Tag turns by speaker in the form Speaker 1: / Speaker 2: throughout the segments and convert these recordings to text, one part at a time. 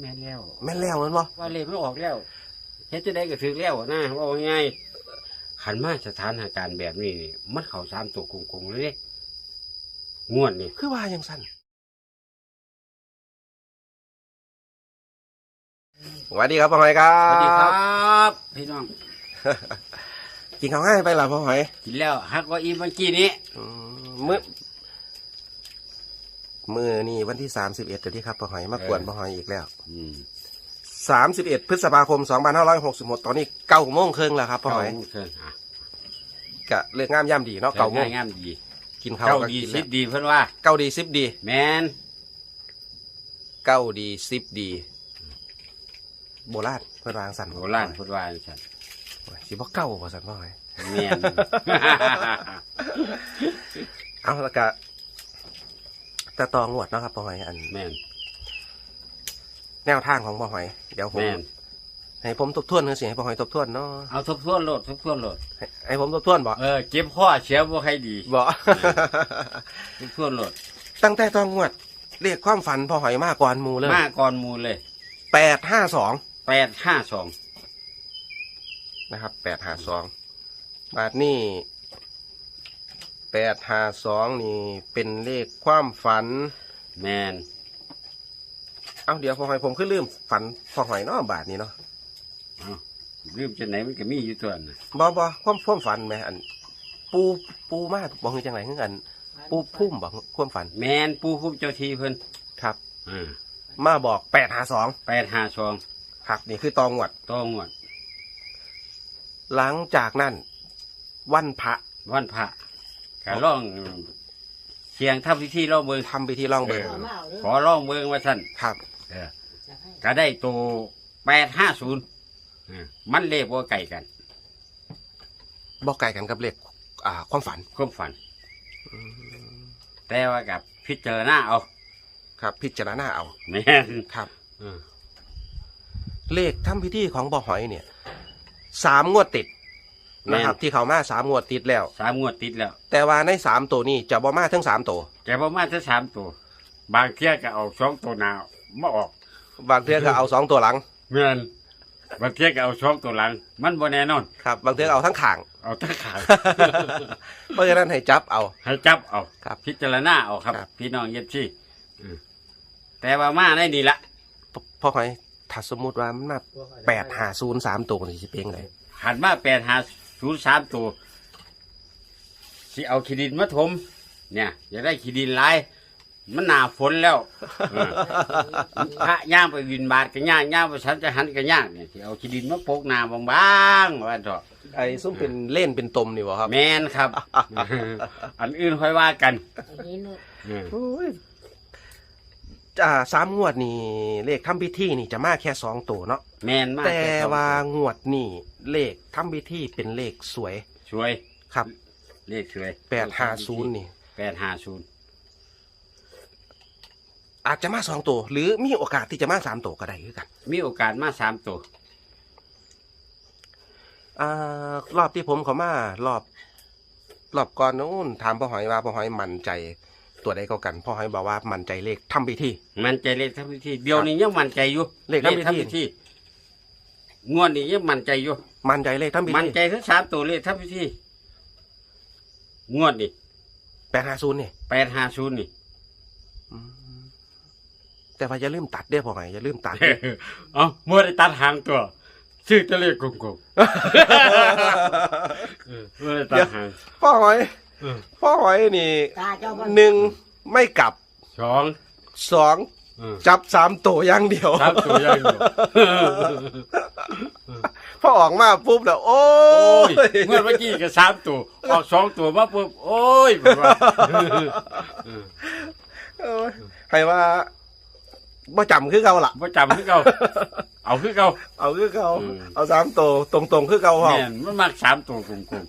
Speaker 1: แม่นแล้ว
Speaker 2: แม่นแล้วแมันบ่
Speaker 1: ว่าเลยไม่ออกแล้วเฮ็ดจะได้ก็ถือแล้วนะว่าง่ายขันมาสถานการณ์แบบนี้นี่มันเข้าสามตัวกงๆเลยเด้งวดนี่
Speaker 2: คือว่ายังสั้นสวัสดีครับพ่อหอยครั
Speaker 1: ส
Speaker 2: บ
Speaker 1: วัสดีครับพี่น้อง
Speaker 2: กินข้าวง่ายไปล่ะพ่อหอย
Speaker 1: กินแล้วฮักว่าอีเมื่อกี้นี้
Speaker 2: อืมมื้อ มื้อนี่วันที่สามสิบเอ็ดเดี๋ยวนี้ครับพ่อหอยมากวนพ่อหอยอีกแล้ว
Speaker 1: อืม
Speaker 2: สามสิบเอ็ดพฤษภาคมสองพันห้าร้อยหกสิบหกตอนนี้เก้าโมงครึ่งแล้วครับพ่อหอย
Speaker 1: เเชิญอะ
Speaker 2: กะเลือกงามย่ำดีเนาะเก้าโมง
Speaker 1: งามดี
Speaker 2: กินข้าว
Speaker 1: เก้า
Speaker 2: ก็
Speaker 1: ดี
Speaker 2: กิน
Speaker 1: สิ
Speaker 2: แล้
Speaker 1: บ
Speaker 2: ว
Speaker 1: ดีเพิ่นว่า
Speaker 2: เก้าดีสิบดี
Speaker 1: แมน
Speaker 2: เก้าดีสิบดี โบราณเพื่อนวางสัน
Speaker 1: โบราณเพิ่นว่าจังซั่น
Speaker 2: สิบ่เก้าบ่สันพ่อหอย
Speaker 1: แมน
Speaker 2: เอาแล้วก็ แต่ตองวดเนาะครับพ่อหอยอัน
Speaker 1: แมน
Speaker 2: แนวทางของพ่อหอย เดี๋ยวผม
Speaker 1: แมน
Speaker 2: ให้ผมทบทวนคือสิให้พ่อหอยทบทวนเนาะ
Speaker 1: เอาทบทวนโลดทบทวนโลด
Speaker 2: ให้ให้ผมทบทวนบ่
Speaker 1: เออเจ็บข้อเสียบ่ใครดี
Speaker 2: บ่
Speaker 1: ทบทวนโลด
Speaker 2: ตั้งแต่ตองวดเรียกความฝันพ่อหอยมากกว่าหมูเลย
Speaker 1: มาก่อนหมูลเลย
Speaker 2: แปดห้าสอง
Speaker 1: แปดห้าสอง
Speaker 2: นะครับแปดห้าสองบาทนี่ แปดห้าสองนี่เป็นเลขความฝัน
Speaker 1: แมน
Speaker 2: เอาเดี๋ยวพ่อหอยผมขึ้นลืมฝันพ่อหอยเนาะบาทนี้เนาะ
Speaker 1: เอาลืมจะไหนมันก็มีอยู่ตัวน่ะ
Speaker 2: บ่บ่ความความฝันไหมอัน ปูปูมากบอกคือจังไรคือกัน ปูพุ่มบอกความฝัน
Speaker 1: แมนปูคุ้มเจ้าทีเพิ่น
Speaker 2: ครับ
Speaker 1: อ่า
Speaker 2: มาบอกแปดหาสอง
Speaker 1: แปดห้าสอง
Speaker 2: ครับนี่คือตองวด
Speaker 1: ต้องวด
Speaker 2: หลังจากนั้น วันพระ
Speaker 1: วันพระ ก็ร้องเสียงทำพิธีร้องเบิง
Speaker 2: ทำพิธีล่องเบิก
Speaker 1: เออขอร้องเบิงว่าท่าน
Speaker 2: ครับ
Speaker 1: เออก็ได้ตัวแปดห้าศูนย์มันเลขว่าไก่กัน
Speaker 2: บอกไก่กันกับเลขอ่าความฝัน
Speaker 1: ความฝัน แต่ว่ากับพิจารณาเอา
Speaker 2: ครับ พิจารณาเอา
Speaker 1: แม่น
Speaker 2: ครับ
Speaker 1: เออ
Speaker 2: เลขทำพิธีของบ่อหอยเนี่ยสามงวดติด นะครับที่เขามาสามงวดติดแล้ว
Speaker 1: สามงวดติดแล้ว
Speaker 2: แต่ว่าในสามตัวนี้จะบ่มาทั้งสามตัว
Speaker 1: แกประมาณถ้าสามตัว บางเที่ยก็เอาสองตัวหนามาออก
Speaker 2: บางเทื่อก็เอาสองตัวหลัง
Speaker 1: เมื่อนบางเที่ยก็เอาสองตัวหลัง มันบ่แน่นอน
Speaker 2: ครับบางเทื่อก็เอาทั้งข่าง
Speaker 1: เอาทั้งขาง
Speaker 2: เพราะฉะนั้นให้จับเอา
Speaker 1: ให้จับเอา
Speaker 2: ครับ
Speaker 1: พิจารณาเอาครับ
Speaker 2: ครับ
Speaker 1: พี่น้องเย็บซี่แต่ว่ามาได้นี่ละ
Speaker 2: พ่อหอยถ้าสมมุติว่ามันมาแปดหาศูนย์สามตัวนี่สิเป็นไง
Speaker 1: หันมาแปดหา ศูนย์สามตัวสิเอาขีดินมาถม เนี่ยอยากได้ขีดินหลาย มันหนาฝนแล้วเออพระย่างไปวินบาทก็ย่างย่างไปฉันจะหันก็ย่างเนี่ยสิเอาขีดินมาโปกหนาบางๆว่าเถอะ
Speaker 2: ไอ้ซุ่มเป็นเล่นเป็นตมนี่บ่ครับ
Speaker 1: แมนครับ อันอื่นค่อยว่ากัน
Speaker 3: อันนี้เนอะ
Speaker 1: เออ
Speaker 2: โอ้ย อ่าสามงวดนี่เลขทำพิธีนี่จะมาแค่สองตัวเนาะ
Speaker 1: แมนมาก
Speaker 2: แต่ว่างวดนี่เลขทำพิธีเป็นเลขสวย
Speaker 1: ช่วย
Speaker 2: ครับ
Speaker 1: เลขช่วย
Speaker 2: แปดห้าศูนย์นี่
Speaker 1: แปดห้าศูนย์
Speaker 2: อาจจะมาสองตัว หรือมีโอกาสที่จะมาสามตัวก็ได้คือกัน
Speaker 1: มีโอกาสมาสามตัว
Speaker 2: อ่ารอบที่ผมเขามารอบรอบก่อนนู้นถามพ่อหอยว่าพ่อหอยมั่นใจ ตัวใดก็กันพ่อหอยบอกว่ามั่นใจเลขทำพิธี
Speaker 1: มันใจเลขทำพิธีเดี๋ยวนี้ยังมั่นใจอยู่
Speaker 2: เลขทำพิธี
Speaker 1: ธีงวดนี้ยังมั่นใจอยู่
Speaker 2: มั่นใจเลขทำพิ
Speaker 1: มั่น
Speaker 2: ธี
Speaker 1: ใจทั้งสามตัวเลขทำพิธีงวดนี้
Speaker 2: แปดห้าศูนย์นี่
Speaker 1: แปดห้าศูนย์นี่
Speaker 2: อืมแต่ว่าอย่าลืมตัดเด้อพ่อหอยอย่าลืมตัดเด้อ
Speaker 1: เอาเมื่อได้ตัดหางตัวชื่อจะเลขกลมๆเออเมื่อได้ตัดหาง
Speaker 2: พ่อหอย
Speaker 1: เออ
Speaker 2: พ่อหอยนี่
Speaker 3: ตาเจ้าบ้าน
Speaker 2: หนึ่งไม่กลับ
Speaker 1: สอง
Speaker 2: สอง
Speaker 1: เออ
Speaker 2: จับสามตัวอย่างเดียว
Speaker 1: สามตัวอย่างเดียว
Speaker 2: พอออกมาปุ๊บแล้วโอ้
Speaker 1: โอ้ย
Speaker 2: ย
Speaker 1: เมื่อเมื่อกี้ก็สามตัวออกสองตัวมาปุ๊บโอ้ยแบบว่า
Speaker 2: โอ้ยให้ว่าบ่จำคือเก่าล่ะ
Speaker 1: บ่จำคือเก่าเอาคือเก่า
Speaker 2: เอาคือเก่า
Speaker 1: อืม
Speaker 2: เอาสามตัวตรงๆคือเก่าพ่อ
Speaker 1: แม่นมันมักสามตัวกลม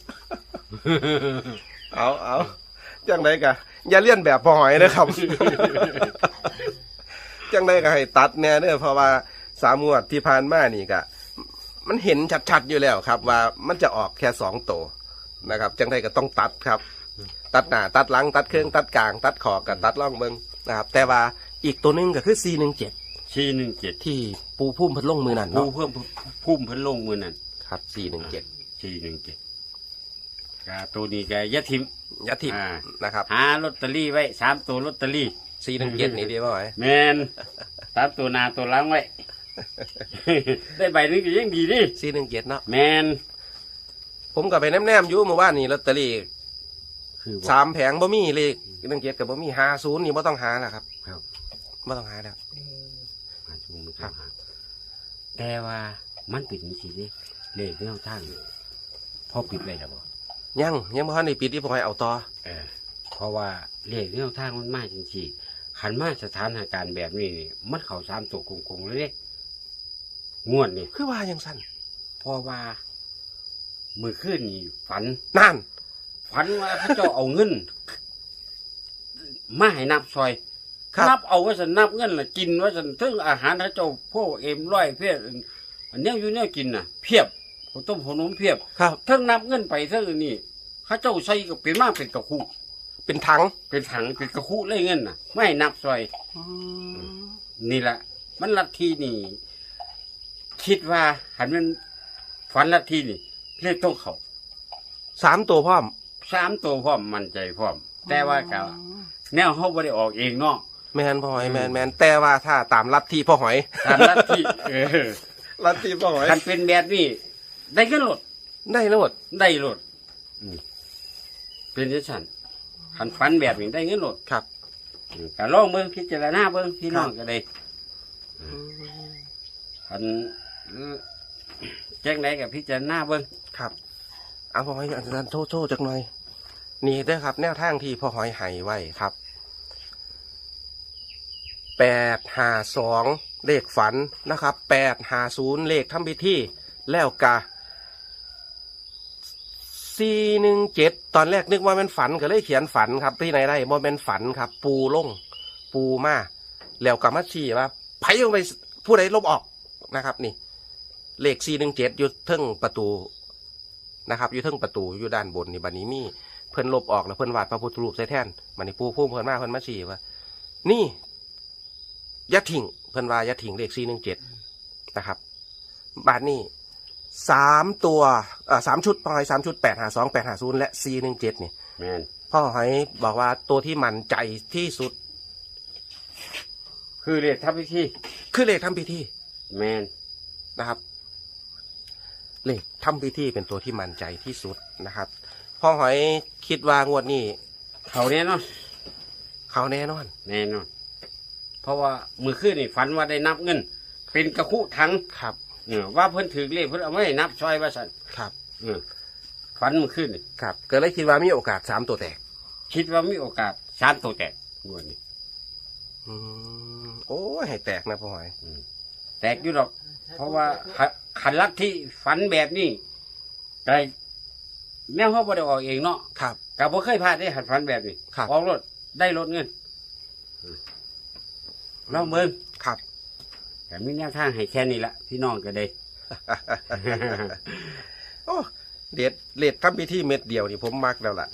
Speaker 2: เอาเอาจังไดกะอย่าเลี่ยนแบบพอหอยนะครับ จังไดก็ให้ตัดแน่เด้อเพราะว่าสามงวดที่ผ่านมานี่กะ มันเห็นชัดๆอยู่แล้วครับ ว่ามันจะออกแค่สองตัวนะครับ จังไดก็ต้องตัดครับ ตัดหน้าตัดหลังตัดเครื่องตัดกลาง ตัดขอบกับตัดล่องเบิงนะครับ แต่ว่าอีกตัวหนึงก็คือ C17
Speaker 1: สี่หนึ่งเจ็ด
Speaker 2: ที่ปูพุ่มเพิ่นลงมือนั่น
Speaker 1: ผู้
Speaker 2: เนาะ
Speaker 1: เพิ่มพุ่มเพิ่นลงมือนั่น
Speaker 2: ครับสี่หนึ่งเจ็ด
Speaker 1: สี่หนึ่งเจ็ด กาตัวนี้แกยะทิม
Speaker 2: ยะทิ
Speaker 1: อ่า
Speaker 2: นะครับ
Speaker 1: หาลอตเตอรี่ไว้สามตัวลอตเตอรี่
Speaker 2: สี่หนึ่งเจ็ดนี่ดีป่ะไหม
Speaker 1: แมนสามตัวหนาตัวหล้างไว้ ได้ใบหนึงก็ยังดีดิ
Speaker 2: สี่หนึ่งเจ็ดเนาะ
Speaker 1: แมน
Speaker 2: ผมก็ไปแนมๆอยู่เมื่อวานนี่ลอตเตอรี่
Speaker 1: คือ
Speaker 2: สามแผงบ่มีเลขหนึ่งเจ็ดกับบ่มีหาศูนย์นี่บ่ต้องหาแล้วครับ
Speaker 1: ครับ
Speaker 2: บ่ต้องหาแล้ว
Speaker 1: ครับแต่ว่ามันปิดนี่สิเด้เลขแนวทางนี่พอปิดไว้แล้วบ่
Speaker 2: ยังยังบ่ทันได้ปิดที่พ่อยเอาต่อ
Speaker 1: เออเพราะว่าเลขแนวทางมันมากจริงๆขันมาสถานการณ์แบบนี้นี่มันเข้าสามตัวกงๆเลยเด้งวดนี่
Speaker 2: คือว่ายังสั้น
Speaker 1: เพราะว่า มือขึ้นนี่ฝัน
Speaker 2: นั่น
Speaker 1: ฝันว่าพระเจ้าเอาเงินมาให้นับซอย
Speaker 2: ครับ
Speaker 1: นับเอาไว้สันนับเงินละกินไว้สันถึงอาหารพระเจ้าพวกเอ็มร้อยเพียบอันเนี้ยอยู่เนี่ยกินน่ะ เพียบ ข้าวต้มขนมเพียบ
Speaker 2: ครับ
Speaker 1: ทั้งนับเงินไปทั้งอันนี้พระเจ้าใส่ก็เป็นมากเป็นกระคุ
Speaker 2: เป็นถัง
Speaker 1: เป็นถังเป็นกระคุเลยเงินน่ะ ไม่ให้นับซอย นี่แหละ มันลัทธินี่ คิดว่า หันมันฝันลัทธินี่เลขต้องเขา
Speaker 2: สามตัวพร้อม
Speaker 1: สามตัวพร้อมมั่นใจพร้อม แต่ว่าก็แนวเขาไม่ได้ออกเองเนาะ
Speaker 2: แมนพ่อหอยแมนแมนแต่ว่าถ้าตามลัทธิพ่อหอย
Speaker 1: ตามลัทธิเออ
Speaker 2: ลัทธิพ่อหอย
Speaker 1: คันเป็นแบบนี้ ได้ก็ลด
Speaker 2: ได้แล้วหมด
Speaker 1: ได้ลดอืมเป็นที่ฉันคันฝันแบบนี้ได้เงินลด
Speaker 2: ครับ
Speaker 1: อืมก็ลองเบิ่งพิจารณาเบิ่งพี่น้องก็ได้คันแจ้งไหนกับพิจารณาเบิ่ง
Speaker 2: ครับ เอาพ่อหอยอาจารย์โชว์โชว์จักหน่อย นี่เด้อครับ แนวทางที่พ่อหอยให้ไว้ครับแปดห้าสองเลขฝันนะครับแปดห้าศูนย์เลขทำพิธีแล้วกะ สี่หนึ่งเจ็ดตอนแรกนึกว่าเป็นฝันก็เลยเขียนฝันครับที่ไหนได้บ่เป็นฝันครับ ปูลง ปูมาแล้วกลับมาชี้ว่าไผ่ลงไปผู้ใดลบออกนะครับ นี่ เลขสี่หนึ่งเจ็ดอยู่เทิงประตูนะครับ อยู่เทิงประตูอยู่ด้านบนนี่บัดนี้มีเพิ่นลบออกแล้วเพิ่นวาดพระพุทธรูปใส่แท่นบัดนี้ปูพุ่มเพิ่นมาเพิ่นมาชี้ว่า นี่อยะถิ่งเพิ่นว่าอยะถิ่งเลขสี่หนึ่งเจ็ดนะครับบาทนี้ สามตัวเอ่อสามชุดพ่อหอยสามชุดแปดหาสองแปดหาศูนย์และสี่หนึ่งเจ็ดนี่
Speaker 1: แม่น
Speaker 2: พ่อหอยบอกว่าตัวที่มั่นใจที่สุด
Speaker 1: คือเรียกทับพิธี
Speaker 2: คือเลขทำพิธี
Speaker 1: แม่น
Speaker 2: นะครับ เลขทำพิธีเป็นตัวที่มั่นใจที่สุดนะครับพ่อหอยคิดว่างวดนี้
Speaker 1: เขาแน่นอน
Speaker 2: เขาแน่นอน
Speaker 1: แน่นอนเพราะว่ามือขึ้นนี่ฝันว่าได้นับเงิน เป็นกระคุทั้ง
Speaker 2: ครับ
Speaker 1: เออว่าเพิ่นถือเลขเพิ่นเอาไม่นับซอยว่าสัน
Speaker 2: ครับ
Speaker 1: เออฝันมือขึ้นนี่
Speaker 2: ครับ ก็เลยคิดว่ามีโอกาสสามตัวแตก
Speaker 1: คิดว่ามีโอกาสสามตัวแตกงวดนี้
Speaker 2: อืมโอ้ยให้แตกนะพ่อหอย
Speaker 1: แตกอยู่ดอก เพราะว่าขัขันลักที่ฝันแบบนี้ไกแนวเขาบ่ได้ออกเองเนาะ
Speaker 2: ครับ
Speaker 1: กับบ่เคยพลาดได้หัดฝันแบบนี้
Speaker 2: ครับ
Speaker 1: ออกรถได้รถเงินเราเมือง
Speaker 2: ครับ
Speaker 1: แต่มีแนวทางให้แค่นี้ละพี่น้องก็ได้
Speaker 2: โอ้เด็ดเลดทำพิธีเม็ดเดียวนี่ผมมักแล้วล่ะ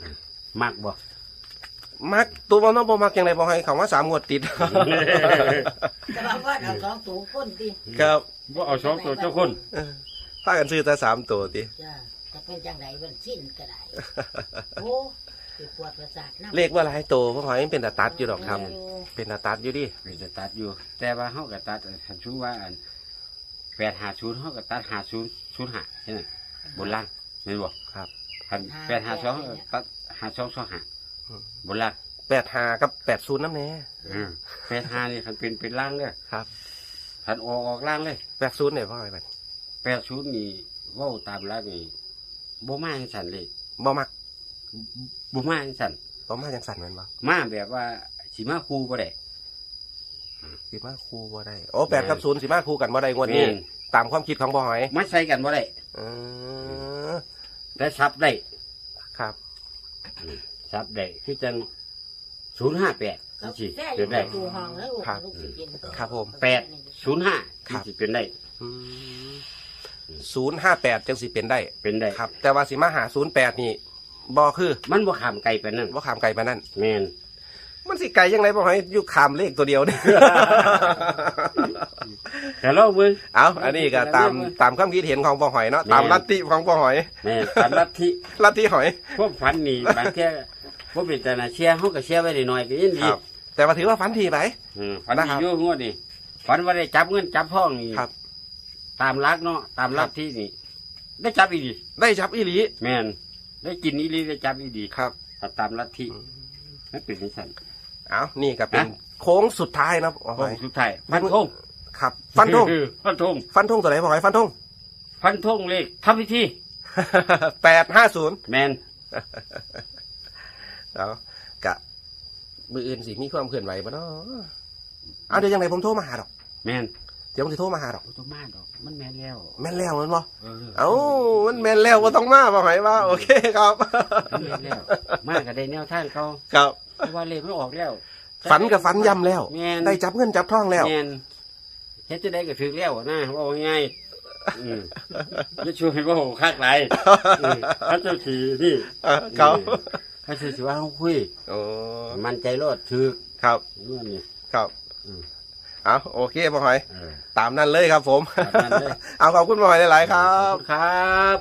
Speaker 1: มักบ่
Speaker 2: มักตัวมันน้องบ่มักยังไงพ่อหอยเขาว่าสามงวดติด
Speaker 3: จะบอกว่าเอาสองตัวคนดิ
Speaker 2: ครับ
Speaker 1: บ่เอาสองตัวเจ้าคน
Speaker 2: เออพากันซื้อแต่สามตัวติ
Speaker 3: จ้าจะเป็นจังไดมันสิ้นก็ได้ โอ้ สิปวดประสาทน้ำ
Speaker 2: เลขว่าหลายตัวพ่อหอยมันเป็นตาตัดอยู่ดอกครับ
Speaker 3: โอ้
Speaker 2: เป็นตาตัดอยู่ดิ
Speaker 1: เป็นจะตัดอยู่ แต่ว่าเฮาก็ตัดคันชูว่าอัน850เฮาก็ตัด50 05ใช่ไหมบนล่างแม่นบ่
Speaker 2: ครับ
Speaker 1: คัน852ตัด5225บนล่าง
Speaker 2: แปดหากับแปดศูนย์น้ำแน่
Speaker 1: อืม85นี่คันเป็นเป็นล่างเด้อ
Speaker 2: ครับ
Speaker 1: คันออกออกล่างเลย
Speaker 2: แปดศูนย์เนี่ยพ่อหอยบัด
Speaker 1: 80นี่เว้าตามหลักนี่บ่มาจังซั่นเลย
Speaker 2: บ่มัก
Speaker 1: บ่มาจังซั่น
Speaker 2: บ่มาจังสั่นแมันบ่
Speaker 1: มาแบบว่าสิมาคู่บ่ได้
Speaker 2: สิมาคู่บ่ได้โอ้แปดกับศูนย์สิมาคู่กันบ่ได้งวดนี้
Speaker 1: แม่น
Speaker 2: ตามความคิดของพ่อหอย
Speaker 1: มาใส่กันบ่ได้
Speaker 2: เออ
Speaker 1: แต่ซับได้
Speaker 2: ครับ
Speaker 1: ซับได้คือจัง058
Speaker 3: กา
Speaker 1: สิ
Speaker 3: แฟอ
Speaker 1: เป็
Speaker 3: ยู่
Speaker 1: น
Speaker 3: ใน
Speaker 1: ได้
Speaker 3: ตู้ห้องแล้วลูก
Speaker 2: ครับ
Speaker 3: ลูกสิกิน
Speaker 2: ครับผม
Speaker 1: 805สิเป็นได้
Speaker 2: ศูนย์ห้าแปดจังสิเป็นได้
Speaker 1: เป็นได้
Speaker 2: ครับ แต่ว่าสิมาหาศูนย์แปดนี่ บ่คือ
Speaker 1: มันบ่ขามไกลไปานนั่น
Speaker 2: ว่าขามไกลปานนั่น
Speaker 1: แม่น
Speaker 2: มันสิไกลยังไงบ่ให้อยู่ขามเลขตัวเดียวนี่
Speaker 1: แต่เราเบิ่ง
Speaker 2: เอาอันนี้ก็ตามตามความคิดเห็นของพ่อหอยเนาะ
Speaker 1: แม่
Speaker 2: ตามลัทธิของพ่อหอย
Speaker 1: แม่ตามลัทธิ
Speaker 2: ลัทธิหอย
Speaker 1: พวกฝันนี่บางแค่พวกเป็นแต่น่ะเชียร์เฮาก็เชียร์ไว้หน่อยๆก็ยิน
Speaker 2: ค
Speaker 1: ดี
Speaker 2: รับ แต่ว่าถือว่าฝันทีไป
Speaker 1: อืมฝัน
Speaker 2: นะ
Speaker 1: ดี
Speaker 2: ครับ
Speaker 1: อยู่งวดนี่ฝันว่าได้จับเงินจับทองนี่
Speaker 2: ครับ
Speaker 1: ตามรักเนาะตามลัทธินี่ ได้จับอีดี
Speaker 2: ได้จับอีหลี
Speaker 1: แม่น ได้กินอีหลีได้จับอีดี
Speaker 2: ครับ
Speaker 1: ถ้าตามลัทธิไม่เป็นนิสัน
Speaker 2: เอานี่ก็เป็น
Speaker 1: ฮะ
Speaker 2: โค้งสุดท้ายนะพ่อห
Speaker 1: โค้
Speaker 2: องย
Speaker 1: สุดท้ายฟันธง
Speaker 2: ครับ ฟันธง
Speaker 1: ฟันธง
Speaker 2: ฟันธงตัวไหนพ่อหอยฟันธง
Speaker 1: ฟันธงเลขทำพิธี
Speaker 2: แปดห้าศูนย์
Speaker 1: แมน
Speaker 2: เอากะมืออื่นสิมีความเคลื่อนไหวปะเนาะเอาเดี๋ยวยังไงผมโทรมาหาดอก
Speaker 1: แมน
Speaker 2: เดี๋ยวผมจะโทรมาหาดอก
Speaker 1: โอ้ตัวมาดอก มันแมนแล้ว
Speaker 2: แม่นแล้วแมันบ่
Speaker 1: เออ
Speaker 2: เอ้ามันแม่นแล้วว่าต้องมาพ่อหอยว่าโอเคครับ
Speaker 1: มันแม่นแล้ว มากก็ได้แนวทางเขา
Speaker 2: ครับ
Speaker 1: เพราะว่าเลขไม่ออกแล้ว
Speaker 2: ฝันกับฝันย้ำแล้ว
Speaker 1: แมน
Speaker 2: ได้จับเงินจับทองแล้ว
Speaker 1: แมนเฮ็ดจะได้ก็ถือแล้วนะว่าง่ายๆอืมจะช่วยว่าโหคักไหลายอืมเขาเจะสีนี่
Speaker 2: เออครับ
Speaker 1: เขาจะสิว่าเขาคุย
Speaker 2: โอ้
Speaker 1: มันใจรอดถือ
Speaker 2: ครับ
Speaker 1: เรื่องนี้
Speaker 2: ครับ
Speaker 1: อืม
Speaker 2: เอาโอเคพ่อหอยตามนั่นเลยครับผม
Speaker 1: เอา
Speaker 2: ขอบคุณพ่อหอยหลายๆครั
Speaker 1: บครับ